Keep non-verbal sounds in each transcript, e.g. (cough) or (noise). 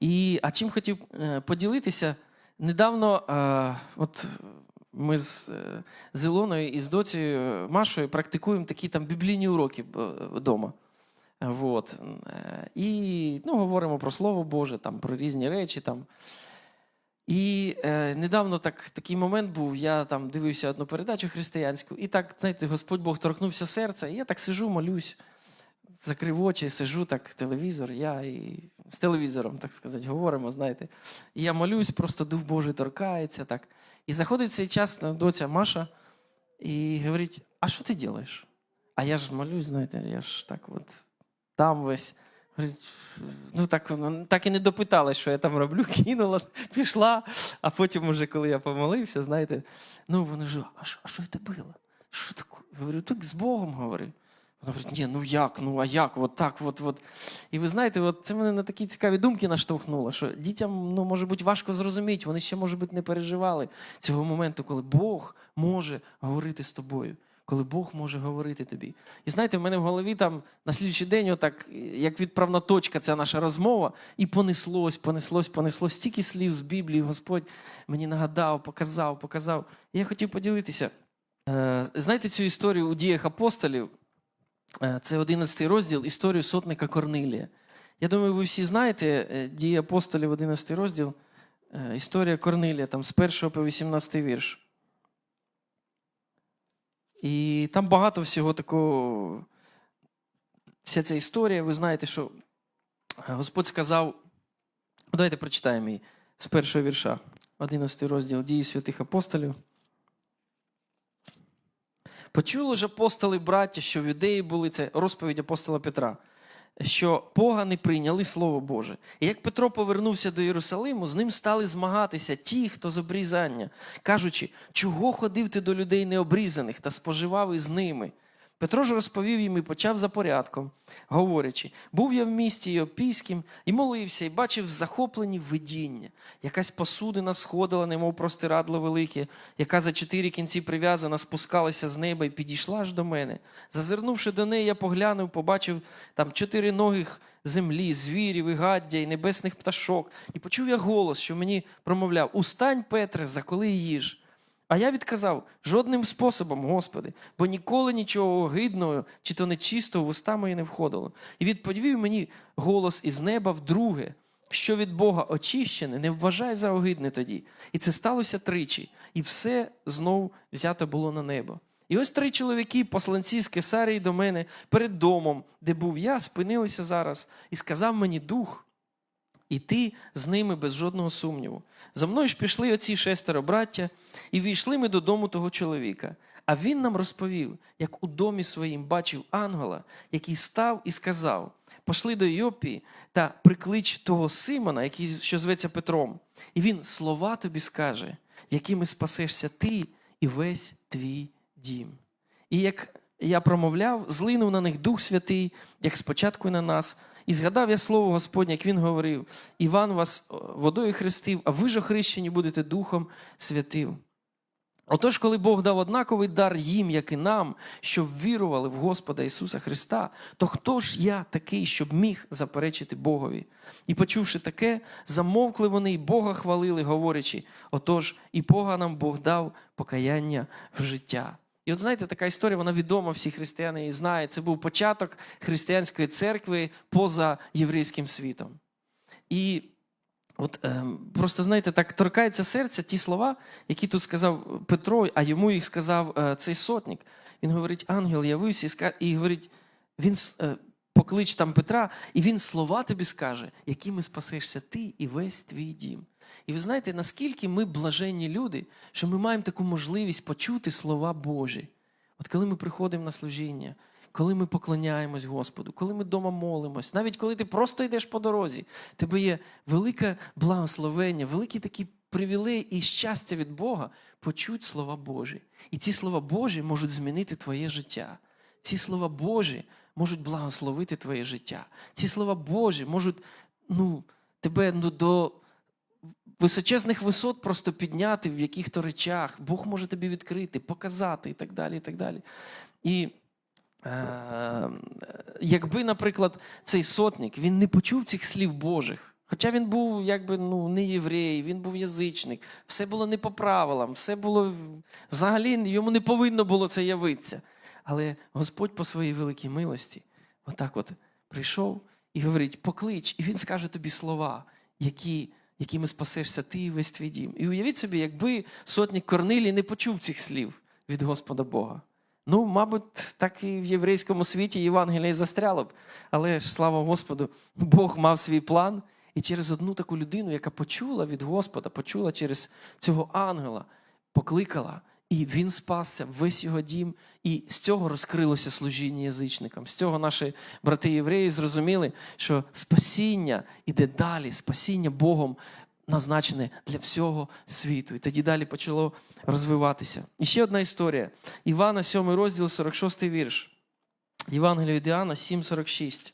І, а чим хотів е, поділитися? Недавно е, от ми з, е, з Ілоною і з доцією Машою практикуємо такі там біблійні уроки вдома. Вот. І ну, говоримо про Слово Боже, там, про різні речі. Там. І е, недавно так, такий момент був, я там дивився одну передачу християнську, і так, знаєте, Господь Бог торкнувся серця, і я так сижу, молюсь, закрив очі, сижу так, телевізор, я і з телевізором, так сказати, говоримо, знаєте. І я молюсь, просто Дух Божий торкається. так. І заходить цей час на доця Маша і говорить: а що ти робиш? А я ж молюсь, знаєте, я ж так от там весь. Ну, так, так і не допиталась, що я там роблю, (laughs) кинула, пішла. А потім, уже, коли я помолився, знаєте, ну вони ж, а що, це було? Що таке? Говорю, так з Богом говори. Вона говорить, ні, ну як, ну а як, от так, от, от. І ви знаєте, от це мене на такі цікаві думки наштовхнуло, що дітям, ну, може бути, важко зрозуміти, вони ще, може бути, не переживали цього моменту, коли Бог може говорити з тобою. Коли Бог може говорити тобі. І знаєте, в мене в голові там на слідчий день, отак, як відправна точка, ця наша розмова, і понеслось, понеслось, понеслось. Стільки слів з Біблії Господь мені нагадав, показав, показав. І я хотів поділитися. Е, Знаєте цю історію у діях апостолів? Е, Це 11 розділ, історію сотника Корнилія. Я думаю, ви всі знаєте е, дії апостолів, 11 розділ, е, історія Корнилія, там з 1 по 18 вірш. І там багато всього такого. Вся ця історія, ви знаєте, що Господь сказав. Давайте прочитаємо її з першого вірша, 11 розділ дії святих апостолів. Почули ж апостоли, браття, що в юдеї були це розповідь апостола Петра, що погани прийняли Слово Боже. І як Петро повернувся до Єрусалиму, з ним стали змагатися ті, хто з обрізання, кажучи, чого ходив ти до людей необрізаних та споживав із ними. Петро ж розповів їм і почав за порядком, говорячи: був я в місті Іопійським і молився, і бачив в захопленні видіння. Якась посудина сходила, немов простирадло велике, яка за чотири кінці прив'язана, спускалася з неба і підійшла аж до мене. Зазирнувши до неї, я поглянув, побачив там чотири ногих землі, звірів, і гаддя, і небесних пташок. І почув я голос, що мені промовляв: Устань, Петре, заколи їж. А я відказав жодним способом, Господи, бо ніколи нічого огидного чи то нечистого в уста мої не входило. І відповів мені голос із неба вдруге, що від Бога очищене, не вважай за огидне тоді. І це сталося тричі, і все знов взято було на небо. І ось три чоловіки, посланці з Кесарії до мене перед домом, де був я, спинилися зараз, і сказав мені дух. І ти з ними без жодного сумніву. За мною ж пішли оці шестеро браття, і війшли ми додому того чоловіка. А він нам розповів, як у домі своїм бачив ангела, який став і сказав: Пошли до Йопії та приклич того Симона, який що зветься Петром. І він слова тобі скаже, якими спасешся ти і весь твій дім. І як я промовляв, злинув на них Дух Святий, як спочатку на нас. І згадав я слово Господнє, як він говорив: Іван вас водою хрестив, а ви ж охрещені будете Духом Святим. Отож, коли Бог дав однаковий дар їм, як і нам, щоб вірували в Господа Ісуса Христа, то хто ж я такий, щоб міг заперечити Богові? І почувши таке, замовкли вони і Бога хвалили, говорячи: отож, і Бога нам Бог дав покаяння в життя. І от знаєте, така історія, вона відома, всі християни її знають. Це був початок християнської церкви поза єврейським світом. І от е, просто, знаєте, так торкається серця ті слова, які тут сказав Петро, а йому їх сказав е, цей сотник. Він говорить, ангел явився і, і говорить, він е, поклич там Петра, і він слова тобі скаже, якими спасешся ти і весь твій дім. І ви знаєте, наскільки ми блаженні люди, що ми маємо таку можливість почути слова Божі. От коли ми приходимо на служіння, коли ми поклоняємось Господу, коли ми вдома молимось, навіть коли ти просто йдеш по дорозі, тебе є велике благословення, великий такий привілей і щастя від Бога почуть слова Божі. І ці слова Божі можуть змінити твоє життя. Ці слова Божі можуть благословити твоє життя. Ці слова Божі можуть ну, тебе ну, до височезних висот просто підняти в яких-то речах. Бог може тобі відкрити, показати і так далі. І так далі. І е, якби, наприклад, цей сотник він не почув цих слів Божих, Хоча він був якби ну, не єврей, він був язичник, все було не по правилам, все було взагалі йому не повинно було це явитися. Але Господь по своїй великій милості, отак от прийшов і говорить: поклич, і він скаже тобі слова, які, якими спасешся ти і весь твій дім. І уявіть собі, якби сотник Корнилій не почув цих слів від Господа Бога. Ну, мабуть, так і в єврейському світі Євангелія застряло б. Але ж слава Господу, Бог мав свій план, і через одну таку людину, яка почула від Господа, почула через цього ангела, покликала, і він спасся, весь його дім. І з цього розкрилося служіння язичникам. З цього наші брати євреї зрозуміли, що спасіння іде далі, спасіння Богом назначене для всього світу. І тоді далі почало розвиватися. І ще одна історія. Івана, 7 розділ, 46 вірш. Євангелія від Іоанна 7,46.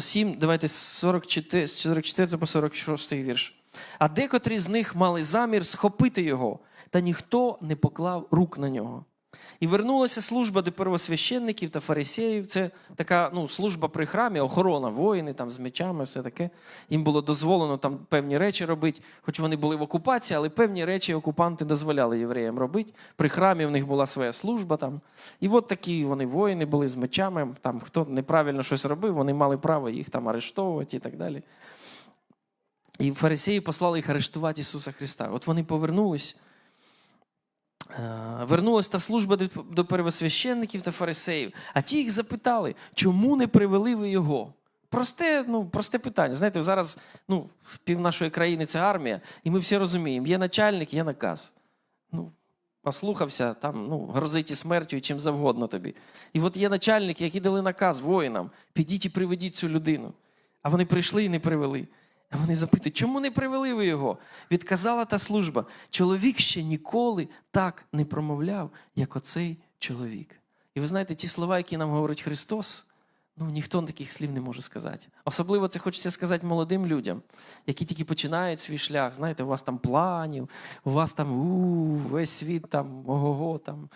7, давайте 44, з 44 по 46 вірш. А декотрі з них мали замір схопити його, та ніхто не поклав рук на нього. І вернулася служба до первосвященників та фарисеїв. Це така ну, служба при храмі, охорона, воїни там з мечами, все таке. Їм було дозволено там певні речі робити, хоч вони були в окупації, але певні речі окупанти дозволяли євреям робити. При храмі в них була своя служба там. І от такі вони воїни були з мечами. Там хто неправильно щось робив, вони мали право їх там арештовувати і так далі. І фарисеї послали їх арештувати Ісуса Христа. От вони повернулись. Е, Вернулась та служба до- первосвященників та фарисеїв, а ті їх запитали, чому не привели ви його? Просте, ну, просте питання. Знаєте, зараз ну, пів нашої країни це армія, і ми всі розуміємо, є начальник, є наказ. Ну, послухався, там ну, грозить і смертю, і чим завгодно тобі. І от є начальники, які дали наказ воїнам: підіть і приведіть цю людину. А вони прийшли і не привели. А вони запитують, чому не привели ви його? Відказала та служба. Чоловік ще ніколи так не промовляв, як оцей чоловік. І ви знаєте, ті слова, які нам говорить Христос, ну ніхто таких слів не може сказати. Особливо це хочеться сказати молодим людям, які тільки починають свій шлях. Знаєте, у вас там планів, у вас там у, весь світ там ого-го там.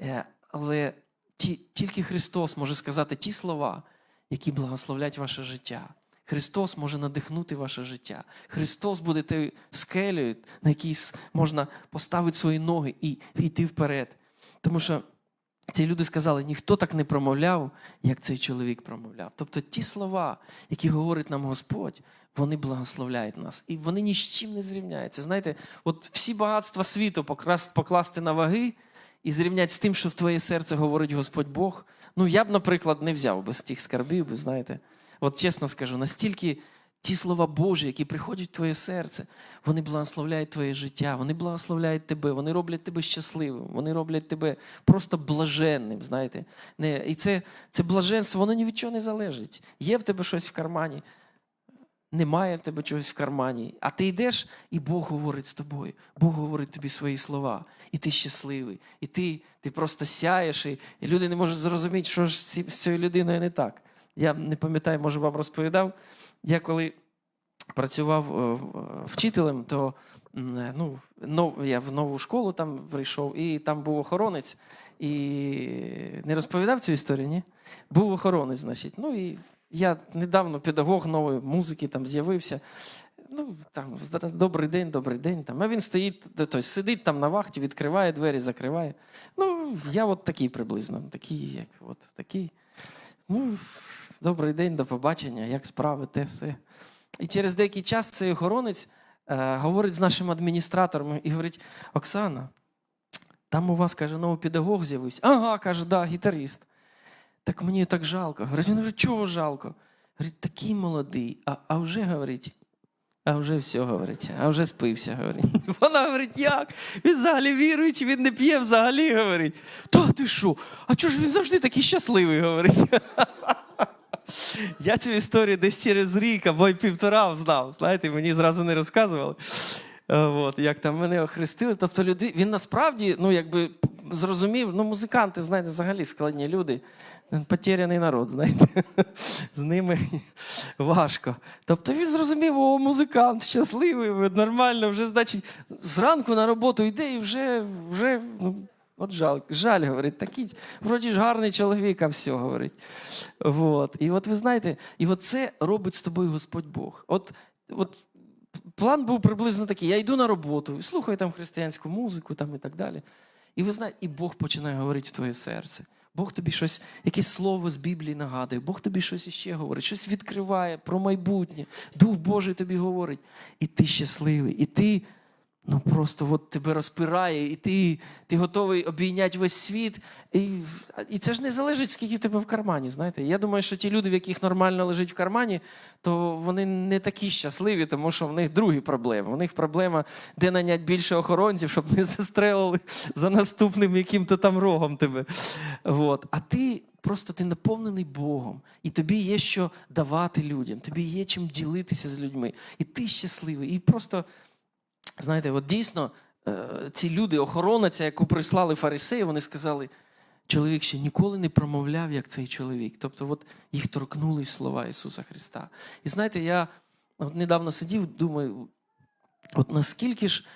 Е, Але ті, тільки Христос може сказати ті слова, які благословлять ваше життя. Христос може надихнути ваше життя. Христос буде тою скелею, на якій можна поставити свої ноги і йти вперед. Тому що ці люди сказали, ніхто так не промовляв, як цей чоловік промовляв. Тобто ті слова, які говорить нам Господь, вони благословляють нас. І вони ні з чим не зрівняються. Знаєте, от всі багатства світу покласти на ваги і зрівняти з тим, що в твоє серце говорить Господь Бог. Ну, я б, наприклад, не взяв би з тих скарбів, знаєте. От чесно скажу, настільки ті слова Божі, які приходять в твоє серце, вони благословляють твоє життя, вони благословляють тебе, вони роблять тебе щасливим, вони роблять тебе просто блаженним. знаєте. І це, це блаженство, воно ні від чого не залежить. Є в тебе щось в кармані, немає в тебе чогось в кармані. А ти йдеш, і Бог говорить з тобою. Бог говорить тобі свої слова. І ти щасливий. І ти, ти просто сяєш, і, і люди не можуть зрозуміти, що ж з цією людиною не так. Я не пам'ятаю, може, вам розповідав. Я коли працював е, вчителем, то е, ну, я в нову школу там прийшов, і там був охоронець. І не розповідав цю історію, ні? Був охоронець, значить. Ну і я недавно педагог нової музики там з'явився. Ну, там, добрий день, добрий день. Там. А він стоїть, тобто, сидить там на вахті, відкриває двері, закриває. Ну, я от такий приблизно, такий, як от такий. Ну, добрий день, до побачення, як справи, те все. І через деякий час цей охоронець е, говорить з нашим адміністратором і говорить: Оксана, там у вас, каже, новий педагог з'явився. Ага, каже, да, гітарист. Так мені так жалко. Говорить, він говорить, чого жалко? Говорить, такий молодий, а, а вже говорить. А вже все говорить, а вже спився, говорить. (laughs) Вона говорить, як? Він взагалі віруючий, він не п'є взагалі, говорить. Та ти що? А чого ж він завжди такий щасливий, говорить? (laughs) Я цю історію десь через рік або й півтора знав. Знаєте, мені зразу не розказували. Е, От, як там мене охрестили. Тобто люди, він насправді, ну, якби зрозумів, ну, музиканти, знаєте, взагалі складні люди. Потеряний народ, знаєте. (laughs) З ними важко. Тобто він зрозумів, о, музикант щасливий, нормально, вже, значить, зранку на роботу йде і вже, вже ну, От жаль, жаль, говорить, такий, вроді ж гарний чоловік, а все, говорить. Вот. І от ви знаєте, і от це робить з тобою Господь Бог. От, от план був приблизно такий: я йду на роботу, слухаю там християнську музику там, і так далі. І ви знаєте, і Бог починає говорити в твоє серце. Бог тобі щось, якесь слово з Біблії нагадує, Бог тобі щось іще говорить, щось відкриває про майбутнє. Дух Божий тобі говорить. І ти щасливий, і ти ну просто от тебе розпирає, і ти, ти готовий обійняти весь світ. І, і це ж не залежить, скільки тебе в кармані. Знаєте, я думаю, що ті люди, в яких нормально лежить в кармані, то вони не такі щасливі, тому що в них другі проблеми. У них проблема, де наняти більше охоронців, щоб не застрелили за наступним яким-то там рогом тебе. От. А ти просто ти наповнений Богом, і тобі є що давати людям, тобі є чим ділитися з людьми. І ти щасливий. І просто, знаєте, от дійсно е, ці люди, охоронаця, яку прислали фарисеї, вони сказали. Чоловік ще ніколи не промовляв, як цей чоловік. Тобто, от їх торкнули слова Ісуса Христа. І знаєте, я от недавно сидів, думаю, от наскільки ж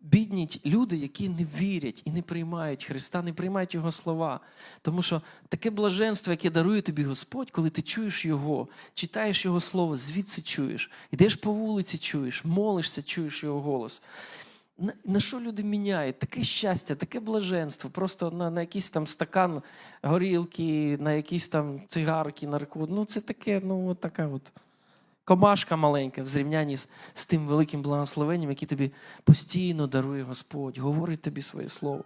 бідні люди, які не вірять і не приймають Христа, не приймають Його слова. Тому що таке блаженство, яке дарує тобі Господь, коли ти чуєш Його, читаєш Його Слово, звідси чуєш, йдеш по вулиці, чуєш, молишся, чуєш Його голос. На, що люди міняють? Таке щастя, таке блаженство. Просто на, на якийсь там стакан горілки, на якісь там цигарки, нарко. Ну, це таке, ну, от така от комашка маленька в зрівнянні з, з тим великим благословенням, яке тобі постійно дарує Господь, говорить тобі своє слово.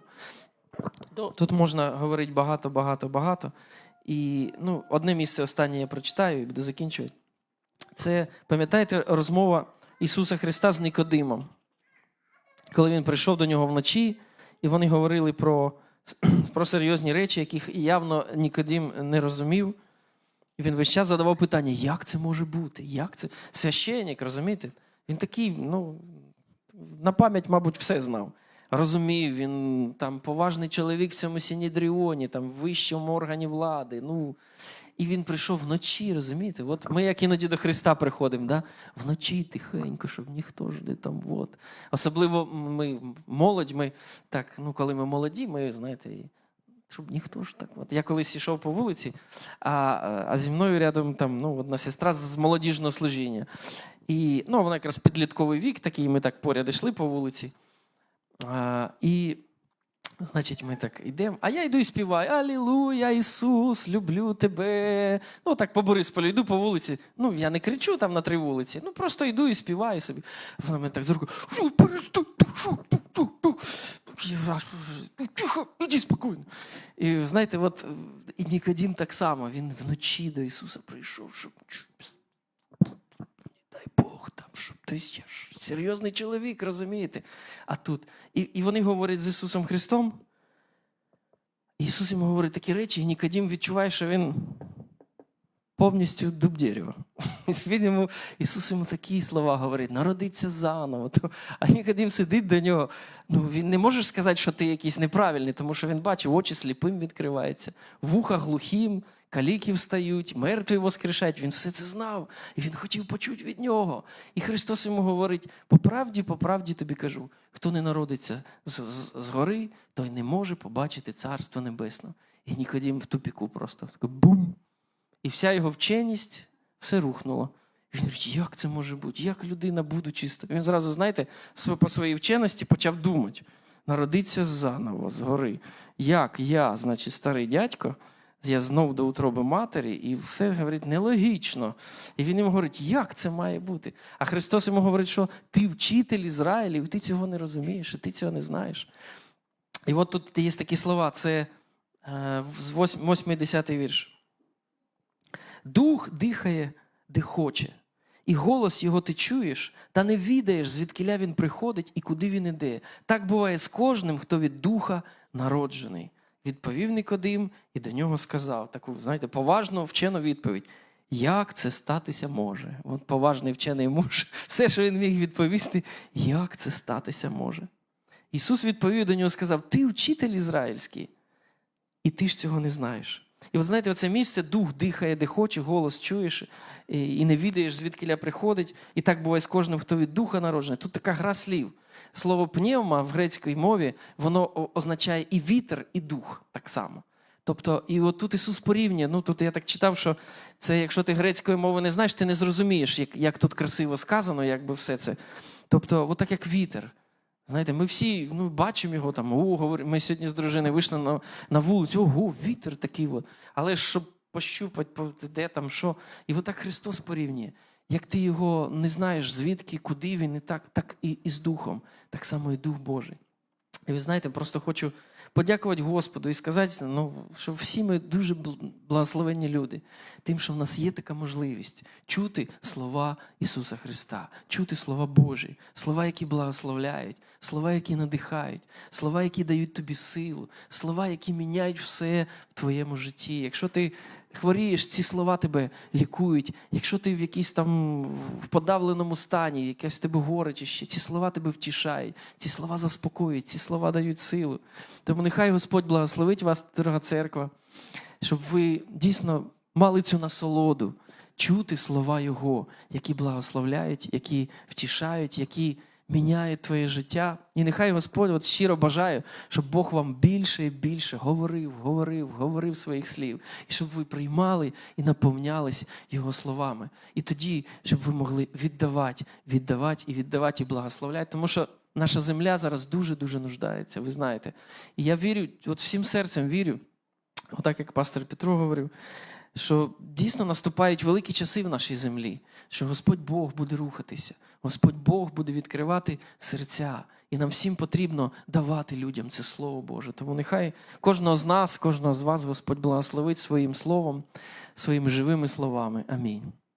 Тут можна говорити багато, багато, багато. І ну, одне місце останнє я прочитаю і буду закінчувати. Це, пам'ятаєте, розмова Ісуса Христа з Никодимом коли він прийшов до нього вночі, і вони говорили про, (clears throat) про серйозні речі, яких явно Нікодім не розумів. Він весь час задавав питання, як це може бути? Як це? Священник, розумієте? Він такий, ну, на пам'ять, мабуть, все знав. Розумів, він там поважний чоловік в цьому Сінідріоні, там в вищому органі влади. Ну, і він прийшов вночі, розумієте? От ми як іноді до Христа приходимо, да? вночі тихенько, щоб ніхто ж не там. От. Особливо ми молодь, ми так, ну коли ми молоді, ми, знаєте, щоб ніхто ж так. От. Я колись йшов по вулиці, а, а зі мною рядом там, ну, одна сестра з молодіжного служіння. І ну, вона якраз підлітковий вік, такий, ми так поряд йшли по вулиці. А, і Значить, ми так йдемо, а я йду і співаю Алілуя, Ісус, люблю тебе. Ну, так по Борисполю йду по вулиці. Ну, я не кричу там на три вулиці, ну просто йду і співаю собі. Вона мене так за руку. Що, перестань, що, ту, ту, ту. Я, «А що ж, ну, Тихо, іди спокійно. І знаєте, от і Нікодім так само, він вночі до Ісуса прийшов, щоб чу, дай Бог там, щоб ти ж серйозний чоловік, розумієте? А тут. І, і вони говорять з Ісусом Христом. Ісус йому говорить такі речі, і Нікодім відчуває, що він повністю дуб дерева. (laughs) Він Ісус йому такі слова говорить, народиться заново. А Нікодим сидить до нього. Ну, він не може сказати, що ти якийсь неправильний, тому що він бачив, очі сліпим відкриваються, вуха глухим, каліки встають, мертві воскрешають. Він все це знав, і він хотів почути від нього. І Христос йому говорить: по правді, по правді тобі кажу, хто не народиться з, гори, той не може побачити Царство Небесне. І Нікодім в тупіку просто такий бум. І вся його вченість все рухнуло. Він говорить, як це може бути? Як людина будучи ст- Він зразу, знаєте, по своїй вченості почав думати. Народиться заново з гори. Як я, значить, старий дядько, я знов до утроби матері, і все говорить нелогічно. І він йому говорить, як це має бути? А Христос йому говорить, що ти вчитель Ізраїлів, ти цього не розумієш, і ти цього не знаєш. І от тут є такі слова: це е, 8 10 вірш. Дух дихає, де хоче, і голос його ти чуєш, та не відаєш, звідкиля він приходить і куди він іде. Так буває з кожним, хто від духа народжений. Відповів Никодим і до нього сказав таку, знаєте, поважну вчену відповідь. Як це статися може? От поважний вчений муж, (laughs) все, що він міг відповісти, як це статися може. Ісус відповів до нього сказав: Ти вчитель ізраїльський, і ти ж цього не знаєш. І от знаєте, оце місце дух дихає, де хоче, голос чуєш і, не відаєш, звідки приходить. І так буває з кожним, хто від духа народжений. Тут така гра слів. Слово пневма в грецькій мові воно означає і вітер, і дух так само. Тобто, і от тут Ісус порівнює. Ну тут я так читав, що це, якщо ти грецької мови не знаєш, ти не зрозумієш, як, як тут красиво сказано, як би все це. Тобто, от так як вітер. Знаєте, ми всі ну, бачимо його там. О, говоримо, ми сьогодні з дружиною вийшли на, на вулицю, ого, вітер такий. От. Але щоб пощупати, де там, що. І отак Христос порівнює. Як ти його не знаєш, звідки, куди він, і так, так і, і з Духом, так само і Дух Божий. І ви знаєте, просто хочу подякувати Господу і сказати, ну, що всі ми дуже бл- благословенні люди, тим, що в нас є така можливість чути слова Ісуса Христа, чути слова Божі, слова, які благословляють, слова, які надихають, слова, які дають тобі силу, слова, які міняють все в твоєму житті. Якщо ти хворієш, ці слова тебе лікують. Якщо ти в якійсь там в подавленому стані, якесь тебе горечище, ці слова тебе втішають, ці слова заспокоюють, ці слова дають силу. Тому нехай Господь благословить вас, дорога церква, щоб ви дійсно мали цю насолоду чути слова Його, які благословляють, які втішають, які міняють твоє життя. І нехай Господь от щиро бажаю, щоб Бог вам більше і більше говорив, говорив, говорив своїх слів, і щоб ви приймали і наповнялись Його словами. І тоді, щоб ви могли віддавати, віддавати і віддавати і благословляти, тому що. Наша земля зараз дуже-дуже нуждається, ви знаєте. І я вірю, от всім серцем вірю, отак як пастор Петро говорив, що дійсно наступають великі часи в нашій землі, що Господь Бог буде рухатися, Господь Бог буде відкривати серця. І нам всім потрібно давати людям це Слово Боже. Тому нехай кожного з нас, кожного з вас Господь благословить своїм словом, своїми живими словами. Амінь.